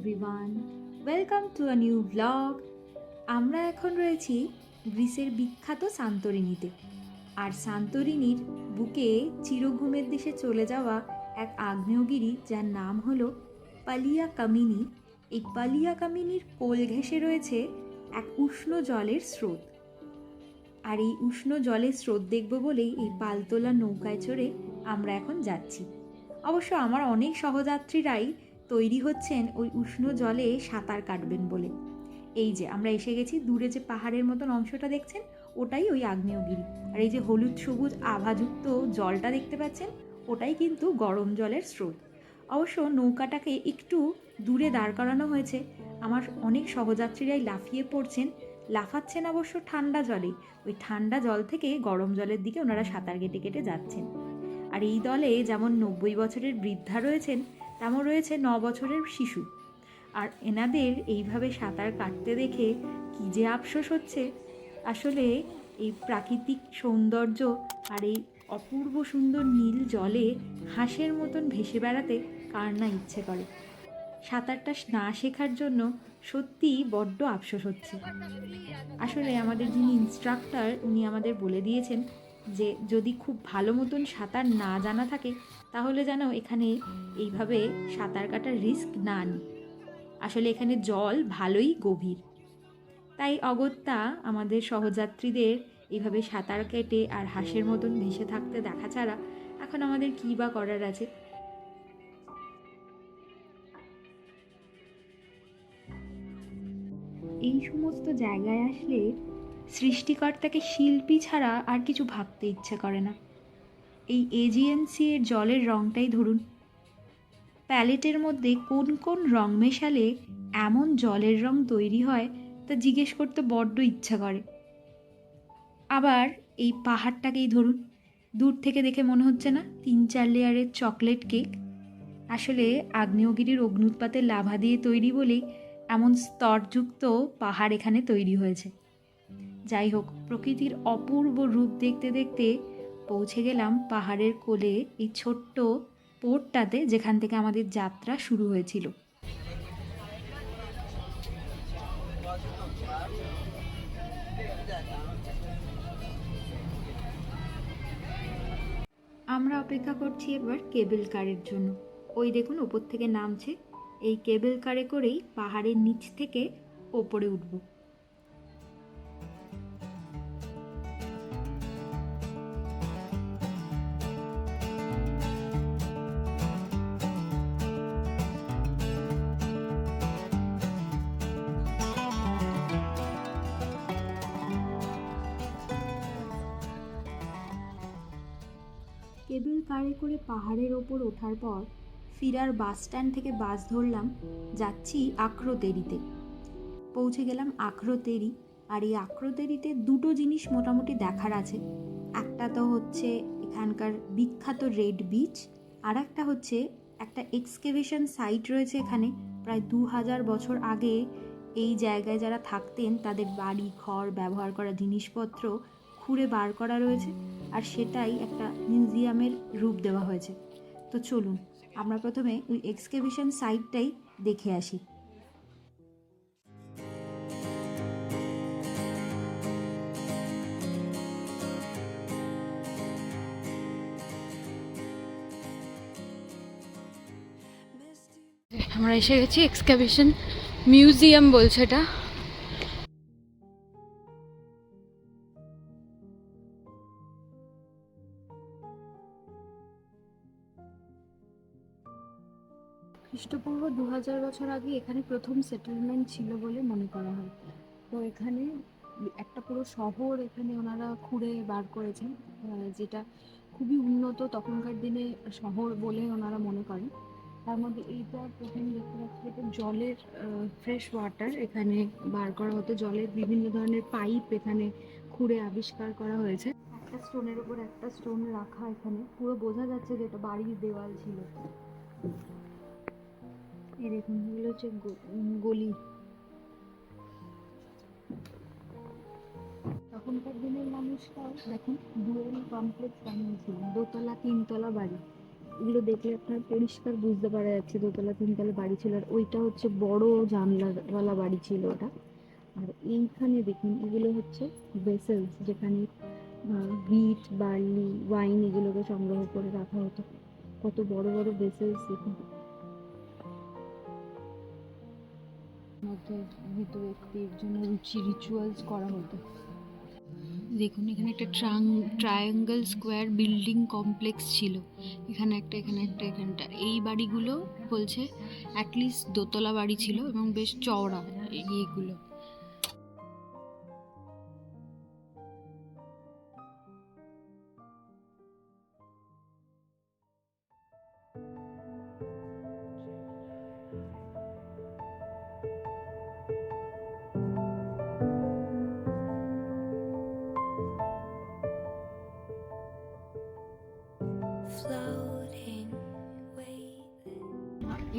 আ new blog আমরা এখন রয়েছি গ্রিসের বিখ্যাত সান্তরিনীতে আর সান্তরিনীর বুকে চিরঘুমের দেশে চলে যাওয়া এক আগ্নেয়গিরি যার নাম হলো পালিয়া কামিনী এই পালিয়া কামিনীর কোল ঘেঁষে রয়েছে এক উষ্ণ জলের স্রোত। আর এই উষ্ণ জলের স্রোত দেখব বলেই এই পালতোলা নৌকায় চড়ে আমরা এখন যাচ্ছি। অবশ্য আমার অনেক সহযাত্রীরাই তৈরি হচ্ছেন ওই উষ্ণ জলে সাঁতার কাটবেন বলে। এই যে, আমরা এসে গেছি, দূরে যে পাহাড়ের মতন অংশটা দেখছেন, ওটাই ওই আগ্নেয়গিরি। আর এই যে হলুদ সবুজ আভাযুক্ত জলটা দেখতে পাচ্ছেন, ওটাই কিন্তু গরম জলের স্রোত। অবশ্য নৌকাটাকে একটু দূরে দাঁড় করানো হয়েছে। আমার অনেক সহযাত্রীরাই লাফিয়ে পড়ছেন, লাফাচ্ছেন অবশ্য ঠান্ডা জলে। ওই ঠান্ডা জল থেকে গরম জলের দিকে ওনারা সাঁতার কেটে কেটে যাচ্ছেন। আর এই দলে যেমন নব্বই বছরের বৃদ্ধা রয়েছেন তেমন রয়েছে ন বছরের শিশু। আর এনাদের এইভাবে সাঁতার কাটতে দেখে কী যে আফসোস হচ্ছে। আসলে এই প্রাকৃতিক সৌন্দর্য আর এই অপূর্ব সুন্দর নীল জলে হাঁসের মতন ভেসে বেড়াতে কার না ইচ্ছে করে? সাঁতারটা না শেখার জন্য সত্যিই বড্ড আফসোস হচ্ছে। আসলে আমাদের যিনি ইনস্ট্রাক্টর উনি আমাদের বলে দিয়েছেন যে, যদি খুব ভালো মতন সাঁতার না জানা থাকে তাহলে যেন এখানে এইভাবে সাঁতার কাটার রিস্ক না নিই আসলে এখানে জল ভালোই গভীর। তাই অগত্যা আমাদের সহযাত্রীদের এইভাবে সাঁতার কেটে আর হাঁসের মতন ভেসে থাকতে দেখা ছাড়া এখন আমাদের কী বা করার আছে? এই সমস্ত জায়গায় আসলে সৃষ্টিকর্তাকে শিল্পী ছাড়া আর কিছু ভাবতে ইচ্ছে করে না। এই এজিএমসি এর জলের রঙটাই ধরুন। প্যালেটের মধ্যে কোন কোন রং মেশালে এমন জলের রং তৈরি হয় তা জিজ্ঞেস করতে বড্ড ইচ্ছা করে। আবার এই পাহাড়টাকেই ধরুন। দূর থেকে দেখে মনে হচ্ছে না তিন চার লেয়ারের চকলেট কেক আসলে আগ্নেয়গিরির অগ্নুৎপাতের লাভা দিয়ে তৈরি বলেই এমন স্তরযুক্ত পাহাড় এখানে তৈরি হয়েছে। যাই হোক, প্রকৃতির অপূর্ব রূপ দেখতে দেখতে পৌঁছে গেলাম পাহাড়ের কোলে এই ছোট্ট পোর্টটাতে যেখান থেকে আমাদের যাত্রা শুরু হয়েছিল। আমরা অপেক্ষা করছি এবার কেবল কারের জন্য। ওই দেখুন, ওপর থেকে নামছে। এই কেবল কারে করেই পাহাড়ের নিচ থেকে ওপরে উঠব। কারে করে পাহাড়ের ওপর ওঠার পর ফিরার বাস স্ট্যান্ড থেকে বাস ধরলাম, যাচ্ছি আক্রোতেরিতে পৌঁছে গেলাম আক্রোতেরি আর এই আক্রোতেরিতে দুটো জিনিস মোটামুটি দেখার আছে। একটা তো হচ্ছে এখানকার বিখ্যাত রেড বিচ, আর একটা হচ্ছে একটা এক্সকেভেশন সাইট রয়েছে এখানে। প্রায় দু হাজার বছর আগে এই জায়গায় যারা থাকতেন, তাদের বাড়ি, ঘর, ব্যবহার করা জিনিসপত্র খুঁড়ে বার করা রয়েছে। আর সেটাই একটা মিউজিয়ামের রূপ দেওয়া হয়েছে। তো চলুন, আমরা প্রথমে ওই এক্সকেভিশন সাইটটাই দেখে আসি। আমরা এসে গেছি এক্সকাভেশন মিউজিয়াম বলছে এটা। খ্রিস্টপূর্ব দু হাজার বছর আগে এখানে প্রথম সেটেলমেন্ট ছিল বলে মনে করা হয়। তো এখানে একটা পুরো শহর এখানে ওনারা খুঁড়ে বার করেছেন যেটা খুবই উন্নত তখনকার দিনে শহর বলে ওনারা মনে করেন। তার মধ্যে এইটা প্রথম দেখতে পাচ্ছি এটা জলের ফ্রেশ ওয়াটার এখানে বার করা হতো। জলের বিভিন্ন ধরনের পাইপ এখানে খুঁড়ে আবিষ্কার করা হয়েছে। একটা স্টোনের উপর একটা স্টোন রাখা এখানে। পুরো বোঝা যাচ্ছে যে এটা বাড়ির দেওয়াল ছিল। এই দেখুন, এগুলো হচ্ছে গলি। তখনকার দিনের মানুষরা দেখুন ডুয়েল কমপ্লেক্স বানিয়েছিলেন, দোতলা, তিনতলা বাড়ি। এগুলো দেখলে আপনার পরিষ্কার বুঝতে পারা যাচ্ছে, দোতলা, তিনতলা বাড়ি ছিল। আর ওইটা হচ্ছে বড় জানলাওয়ালা বাড়ি ছিল ওটা। আর এইখানে দেখুন, এগুলো হচ্ছে ভেসেলস যেখানে বিট বার্লি ওয়াইন এগুলোকে সংগ্রহ করে রাখা হতো। কত বড় বড় ভেসেলস দেখুন। মধ্যে ভিতরে ব্যক্তির জন্য রুচি রিচুয়ালস করা হতো। দেখুন, এখানে একটা ট্রাং ট্রায়াঙ্গেল স্কোয়ার বিল্ডিং কমপ্লেক্স ছিল। এখানে একটা এখানে একটা এখানটা এই বাড়িগুলো বলছে অ্যাটলিস্ট দোতলা বাড়ি ছিল এবং বেশ চওড়া এই-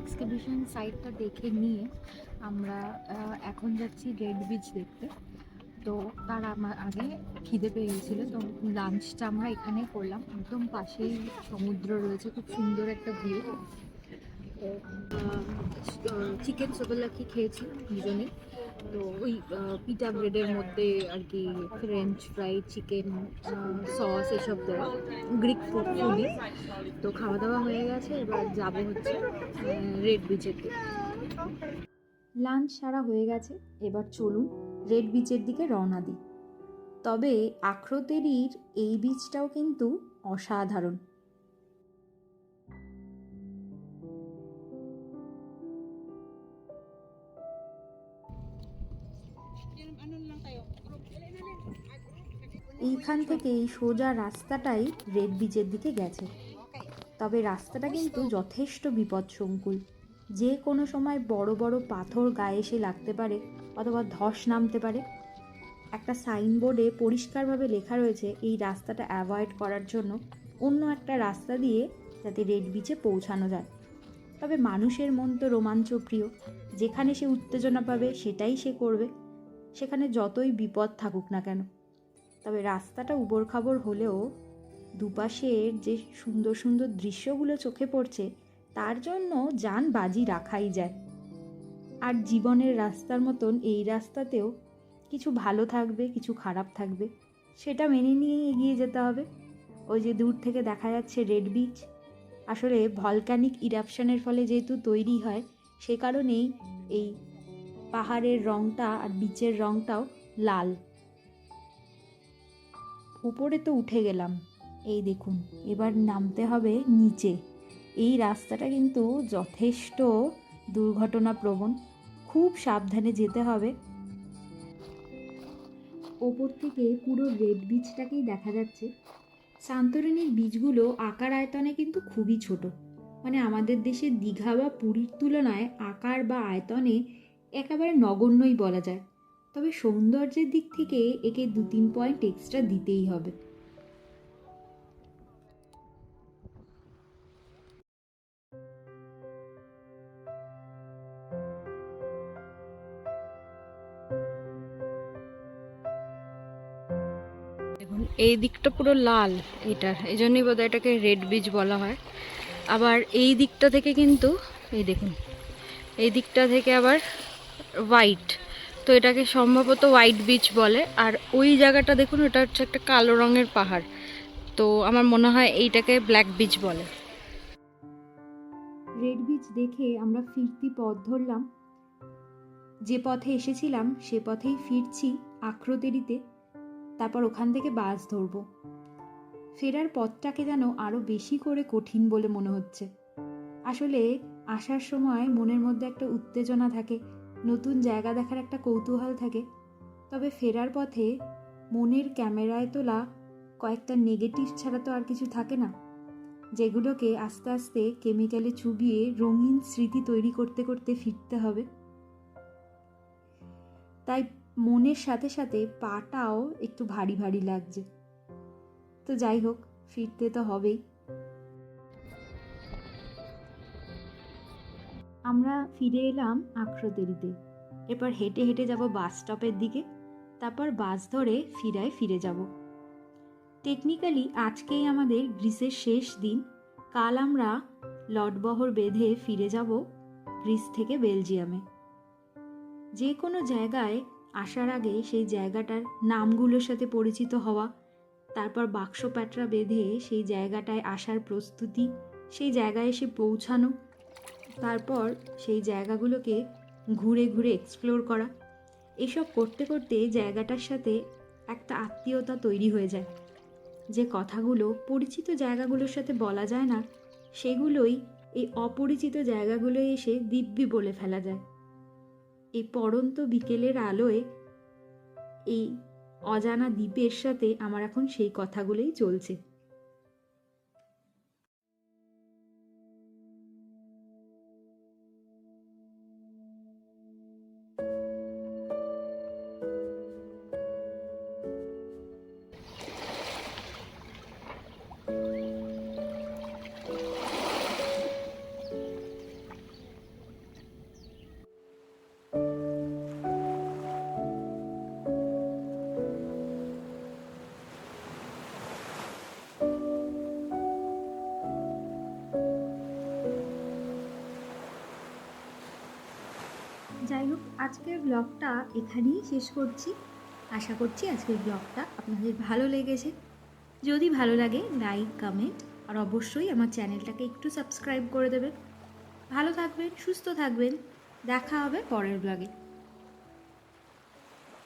এক্সকাভিশন সাইটটা দেখে নিয়ে আমরা এখন যাচ্ছি রেড বিচ দেখতে। তো তার আমার আগে খিদে পেয়ে গেছিল তো লাঞ্চটা আমরা এখানে করলাম। একদম পাশেই সমুদ্র রয়েছে, খুব সুন্দর একটা ভিউ চিকেন সোবেলাকি খেয়েছি দুজনেই। তো ওই পিটা ব্রেডের মধ্যে আর কি ফ্রেঞ্চ ফ্রাই চিকেন সস এসব দেওয়া। গ্রিক ফুড তো খাওয়া দাওয়া হয়ে গেছে, এবার যাব হচ্ছে রেড বিচের দিকে। লাঞ্চ সারা হয়ে গেছে, এবার চলুন রেড বিচের দিকে রওনা দিই। তবে আখরোতেরির এই বীজটাও কিন্তু অসাধারণ। এইখান থেকে এই সোজা রাস্তাটাই রেড বিচের দিকে গেছে। তবে রাস্তাটা কিন্তু যথেষ্ট বিপদসংকুল। যে কোনো সময় বড় বড় পাথর গায়ে এসে লাগতে পারে অথবা ধস নামতে পারে। একটা সাইনবোর্ডে পরিষ্কারভাবে লেখা রয়েছে, এই রাস্তাটা অ্যাভয়েড করার জন্য অন্য একটা রাস্তা দিয়ে যাতে রেড বিচে পৌঁছানো যায়। তবে মানুষের মন তো রোমাঞ্চপ্রিয়। যেখানে সে উত্তেজনা পাবে, সেটাই সে করবে। সেখানে যতই বিপদ থাকুক না কেন। তবে রাস্তাটা উবড় খাবড় হলেও দুপাশের যে সুন্দর সুন্দর দৃশ্যগুলো চোখে পড়ছে, তার জন্য যান বাজি রাখাই যায়। আর জীবনের রাস্তার মতন এই রাস্তাতেও কিছু ভালো থাকবে, কিছু খারাপ থাকবে, সেটা মেনে নিয়েই এগিয়ে যেতে হবে। ওই যে দূর থেকে দেখা যাচ্ছে রেড বিচ। আসলে ভলক্যানিক ইরাপশনের ফলে যেহেতু তৈরি হয়, সে কারণেই এই পাহাড়ের রঙটা আর বিচের রঙটাও লাল। উপরে তো উঠে গেলাম। এই দেখুন, এবার নামতে হবে নিচে। এই রাস্তাটা কিন্তু যথেষ্ট দুর্ঘটনাপ্রবণ। খুব সাবধানে যেতে হবে। ওপর থেকে পুরো রেড বিচটাকেই দেখা যাচ্ছে। সান্তরিনীর বীজগুলো আকার আয়তনে কিন্তু খুবই ছোট। মানে আমাদের দেশে দীঘা বা পুরীর তুলনায় আকার বা আয়তনে একেবারে নগণ্যই বলা যায়। তবে সৌন্দর্যের দিক থেকে একে দু তিন পয়েন্ট এক্সট্রা দিতেই হবে। এই দিকটা পুরো লাল এটার। এই জন্যই বোধহয় এটাকে রেড বীজ বলা হয়। আবার এই দিকটা থেকে কিন্তু, এই দেখুন, এই দিকটা থেকে আবার হোয়াইট তো এটাকে সম্ভবত হোয়াইট বিচ বলে। আর ওই জায়গাটা দেখুন ওটা হচ্ছে একটা কালো রঙের পাহাড়। তো আমার মনে হয় এইটাকে ব্ল্যাক বিচ বলে। রেড বিচ দেখে আমরা ফিরতি পথ ধরলাম। যে পথে এসেছিলাম, সে পথেই ফিরছি আক্রোতেরিতে। তারপর ওখান থেকে বাস ধরবো। ফেরার পথটাকে যেন আরও বেশি করে কঠিন বলে মনে হচ্ছে। আসলে আসার সময় মনের মধ্যে একটা উত্তেজনা থাকে। নতুন জায়গা দেখার একটা কৌতূহল থাকে। তবে ফেরার পথে মনের ক্যামেরায় তোলা কয়েকটা নেগেটিভ ছাড়া তো আর কিছু থাকে না। যেগুলোকে আস্তে আস্তে কেমিক্যালে চুবিয়ে রঙিন স্মৃতি তৈরি করতে করতে ফিরতে হবে। তাই মনের সাথে সাথে পাটাও একটু ভারী ভারী লাগছে। তো যাই হোক, ফিরতে তো হবেই। আমরা ফিরে এলাম আখরোতেরিতে এরপর হেঁটে হেঁটে যাব বাস স্টপের দিকে, তারপর বাস ধরে ফিরায় ফিরে যাব। টেকনিক্যালি আজকেই আমাদের গ্রিসের শেষ দিন। কাল আমরা লটবহর বেঁধে ফিরে যাব গ্রিস থেকে বেলজিয়ামে। যে কোনো জায়গায় আসার আগে সেই জায়গাটার নামগুলোর সাথে পরিচিত হওয়া, তারপর বাক্স প্যাটরা বেঁধে সেই জায়গাটায় আসার প্রস্তুতি, সেই জায়গায় এসে পৌঁছানো তারপর সেই জায়গাগুলোকে ঘুরে ঘুরে এক্সপ্লোর করা। এসব করতে করতে জায়গাটার সাথে একটা আত্মীয়তা তৈরি হয়ে যায়। যে কথাগুলো পরিচিত জায়গাগুলোর সাথে বলা যায় না, সেগুলোই এই অপরিচিত জায়গাগুলোয় এসে দিব্যি বলে ফেলা যায়। এই পড়ন্ত বিকেলের আলোয় এই অজানা দ্বীপের সাথে আমার এখন সেই কথাগুলোই চলছে। যাই হোক, আজকের ব্লগটা এখানেই শেষ করছি। আশা করছি আজকের ব্লগটা আপনাদের ভালো লেগেছে। যদি ভালো লাগে লাইক কমেন্ট আর অবশ্যই আমার চ্যানেলটাকে একটু সাবস্ক্রাইব করে দেবেন। ভালো থাকবেন, সুস্থ থাকবেন। দেখা হবে পরের ব্লগে